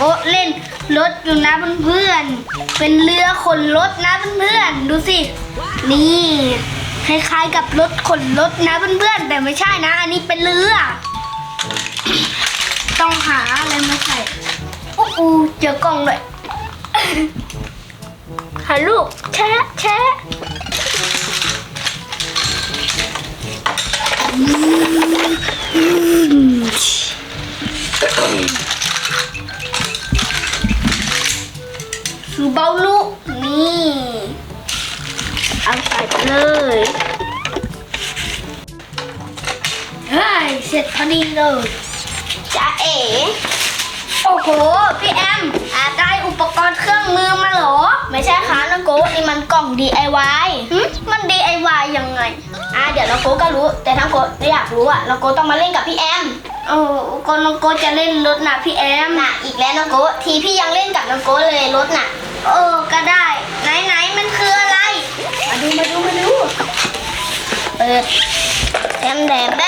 ก็เล่นรถอยู่นะเพื่อนๆเป็นเรือขนรถนะเพื่อนๆดูสิ นี่คล้ายๆกับรถขนรถนะเพื่อนๆแต่ไม่ใช่นะ อันนี้เป็นเรือ ต้องหาอะไรมาใส่โอ้โหเจอกล่องเลยหาลูกแชะแชะ สูเบาลูกนี่เอาใส่ไปเลยเฮ้ยเสร็จพอดีเลยจ้าเอ๋โอ้โห พี่แอมอาได้อุปกรณ์เครื่องมือมาเหรอ ไม่ใช่ค่ะน้องโกนี่มันกล่อง DIY มัน DIY ยังไง อะเดี๋ยวน้องโกก็รู้ แต่ถ้าโกอยากรู้อะน้องโกต้องมาเล่นกับพี่แอมโอ้ก็น้องโกจะเล่นรถนะพี่แอมน่ะอีกแล้วน้องโกทีพี่ยังเล่นกับน้องโกเลยรถน่ะ เออก็ได้ ไหนไหนๆมันคืออะไร มาดูมาดูมาดูเปิดแอมแดมแด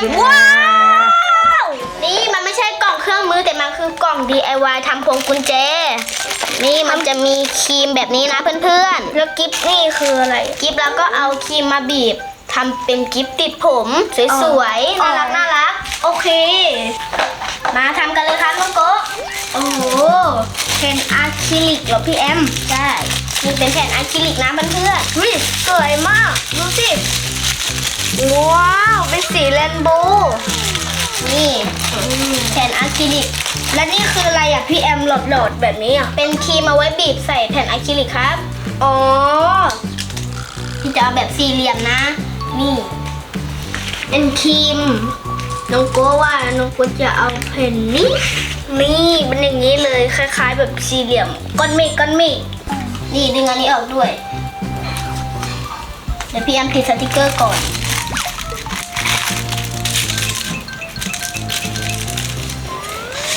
มว้าวนี่มันไม่ใช่กล่องเครื่องมือแต่มันคือกล่อง DIY ทำพวงกุญแจ นี่มันจะมีครีมแบบนี้นะเพื่อนๆ แล้วกิฟนี่คืออะไร กิฟแล้วก็เอาครีมมาบีบทำเป็นกิฟติดผมสวยๆน่ารักน่ารัก โอเค มาทำกันเลยครับน้องโกะโอ้โหแผ่ นอะคริลิกเหรอพี่แอมใช่นี่เป็นแผ่นอะคริลิกนะเพื่อนๆอุ้ยสวยมากดูสิว้าวเป็นสีเรนโบว์นี่แผ่นอะคริลิก และนี่คืออะไรอะพี่แอมหลอดๆแบบนี้อะเป็นครีมเอาไว้บีบใส่แผ่นอะคริลิกครับอ๋อที่จะเอาแบบสี่เหลี่ยมนะ นี่เป็นครีมน้องโก้ว่าน้องโก้จะเอาแผ่นนี้ นี่เป็นอย่างนี้เลยคล้าย ๆ แบบสี่เหลี่ยมก้อนเมฆก้อนเมฆนี่ดึงอันนี้ออกด้วย เดี๋ยวพี่แอมติดสติกเกอร์ก่อน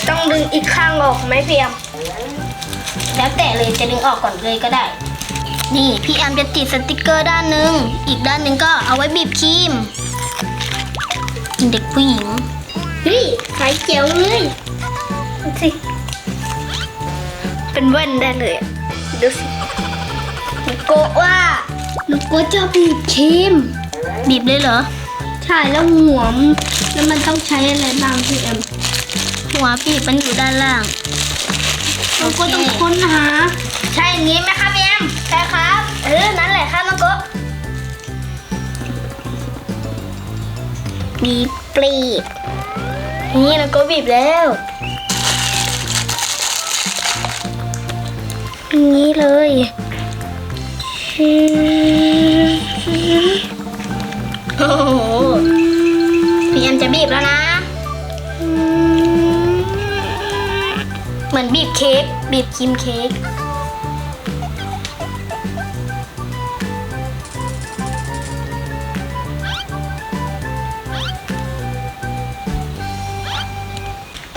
ต้องดึงอีกข้างออกไหมพี่แอมแล้วแต่เลยจะดึงออกก่อนเลยก็ได้ นี่พี่แอมจะติดสติกเกอร์ด้านหนึ่งอีกด้านหนึ่งก็เอาไว้บีบครีมเด็กผู้หญิงเฮ้ยสายเจียวเลย สิ เป็นแว่นได้เลยอะดูสินุโกะว่านุโกะจะบีบครีมบีบเลยเหรอ ใช่แล้วหัวมนแล้วมันต้องใช้อะไรบ้างพี่แอมหัวบีบมันอยู่ด้านล่างนุโกะต้องค้นหา ใช่อย่างนี้ไหมครับพี่แอมใช่ครับ เออ นั่นแหละครับนุโกะบีบปลีบนี่เราก็บีบแล้ว อย่างนี้เลยโอ้โหพี่แอมจะบีบแล้วนะ เหมือนบีบเค้กบีบครีมเค้ก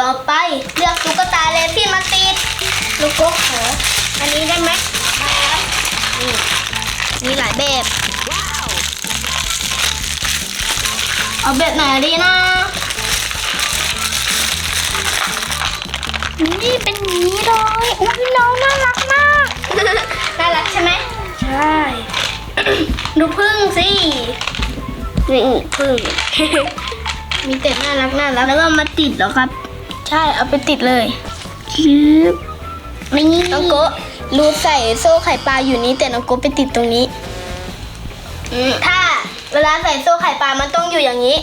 ต่อไปเลือกตุ๊กตาเลฟี่มาติด ลูกโก้ขอ อันนี้ได้ไหมได้ครับนี่มีหลายแบบเอาแบบไหนดีนะ นี่เป็นอย่างนี้เลยอุ้ยน้องน่ารักมาก น่ารักใช่ไหมใช่ ดูพึ่งสินี่พึ่ง มีแต่น่ารักน่ารักแล้วก็มาติดเหรอครับ ใช่เอาไปติดเลยชืบ นี่น้องโกะรูใส่โซ่ไข่ปลาอยู่นี้แต่น้องโกะไปติดตรงนี้ ถ้าเวลาใส่โซ่ไข่ปลามันต้องอยู่อย่างนี้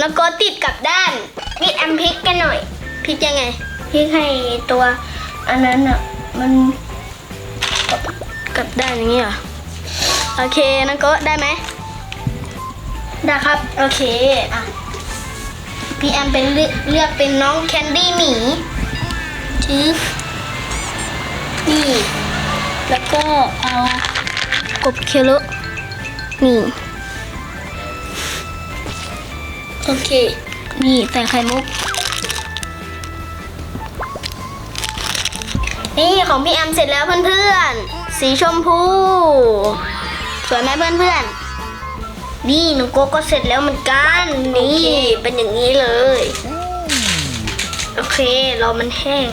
น้องโกะติดกับด้านมีแอมพลิกกันหน่อยพลิกยังไงพลิกให้ตัวอันนั้นอะมันกับด้านอย่างนี้เหรอ โอเคน้องโกะได้ไหมได้ครับ โอเคอะพี่แอมเป็นเลือกเลือกเป็นน้องแคนดี้หมีชืบ นี่ แล้วก็เอากบเคโลนี่ โอเค นี่ใส่ไข่มุก นี่ของพี่แอมเสร็จแล้วเพื่อนๆ สีชมพู สวยไหมเพื่อนๆ นี่หนูโกก็เสร็จแล้วเหมือนกัน นี่เป็นอย่างนี้เลย โอเค รอมันแห้ง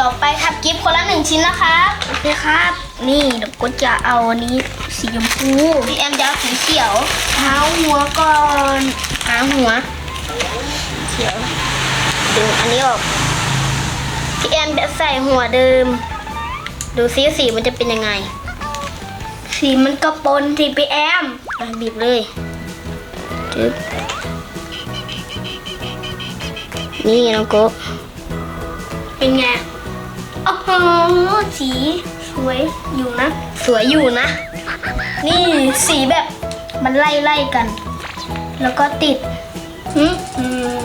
ต่อไปทับกิฟต์คนละหนึ่งชิ้นนะครับโอเคครับ นี่เดี๋ยวก็จะเอาอันนี้สีชมพูพี่แอมจะเอาสีเขียวหาหัวก่อนหาหัวเขียวดึงอันนี้ออกพี่แอมจะใส่หัวเดิม ดูซิสีมันจะเป็นยังไง สีมันกระปนที่พี่แอมอะบีบเลยจึ๊บนี่น้องโกะเป็นไง โอ้โหสีสวยอยู่นะ สวยอยู่นะ นี่สีแบบมันไล่ไล่ๆกัน แล้วก็ติดอืมอืม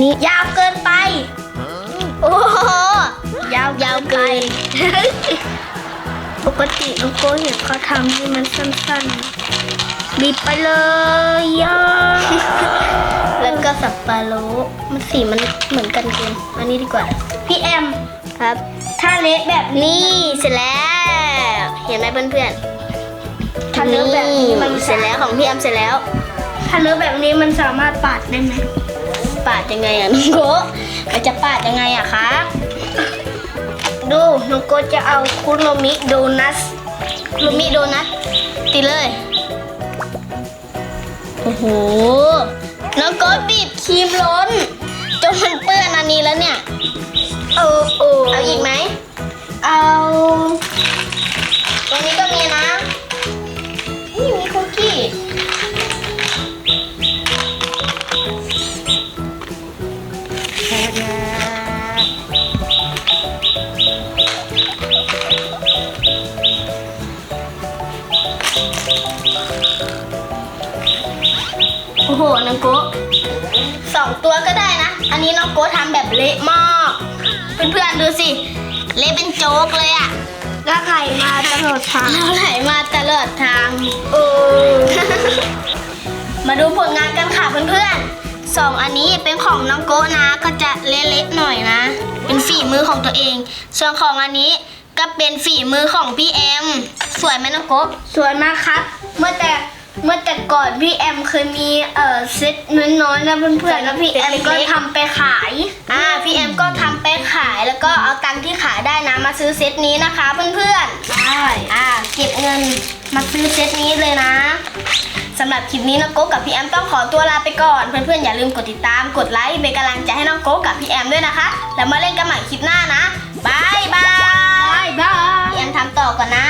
นี่ยาวเกินไป โอ้โห ยาวยาวเกินปกติน้องโก้เห็นเขาทำให้มันสั้นๆบีบไปเลยย่าแล้วก็สับปะรดมันสีมันเหมือนกันเกินอันนี้ดีกว่า พี่แอมครับ ถ้าเละแบบนี้เสร็จแล้ว เห็นไหมเพื่อนๆถ้าเละแบบนี้มันเสร็จแล้วของพี่แอมเสร็จแล้ว ถ้าเละแบบนี้มันสามารถปาดได้ไหมปาดยังไงอะน้องโก้มันจะปาดยังไงอะคะดูน้องโกจะเอาคุโรมิโดนัทคุโรมิโดนัทติดเลยโอ้โหน้องโกบีบครีมล้นจนมันเปื้อนอันนี้แล้วเนี่ย เออเออเอาอีกไหม เอา ตรงนี้ก็มีนะ นี่มีคุกกี้ โอ้โหน้องโกะสองตัวก็ได้นะ อันนี้น้องโกะทำแบบเละมาก เพื่อนๆดูสิ เละเป็นโจ๊กเลยอะแล้วไข่มาตลอดทางแล้วไหลมาตลอดทางโอ้มาดูผลงานกันค่ะเพื่อนๆสองอันนี้เป็นของน้องโกะนะก็จะเละๆหน่อยนะ เป็นฝีมือของตัวเอง ส่วนของอันนี้ก็เป็นฝีมือของพี่แอม สวยไหมน้องโกะสวยมากครับ เมื่อแต่เมื่อแต่ก่อนพี่แอมเคยมีเอ่อเซตน้อยๆนะเพื่อนๆแล้วพี่แอมก็ทำไปขาย อ่าพี่แอมก็ทำ ไปขายแล้วก็เอาตังค์ที่ขายได้นะมาซื้อเซตนี้นะคะเพื่อนๆใช่อ่าเก็บเงินมาซื้อเซตนี้เลยนะสำหรับคลิปนี้น้องโก๊กกับพี่แอมต้องขอตัวลาไปก่อน เพื่อนๆอย่าลืมกดติดตามกดไลค์เป็นกำลังใจให้น้องโก๊กกับพี่แอมด้วยนะคะ แล้วมาเล่นกันใหม่คลิปหน้านะบายบายบายบายพี่แอมทำต่อก่อนนะ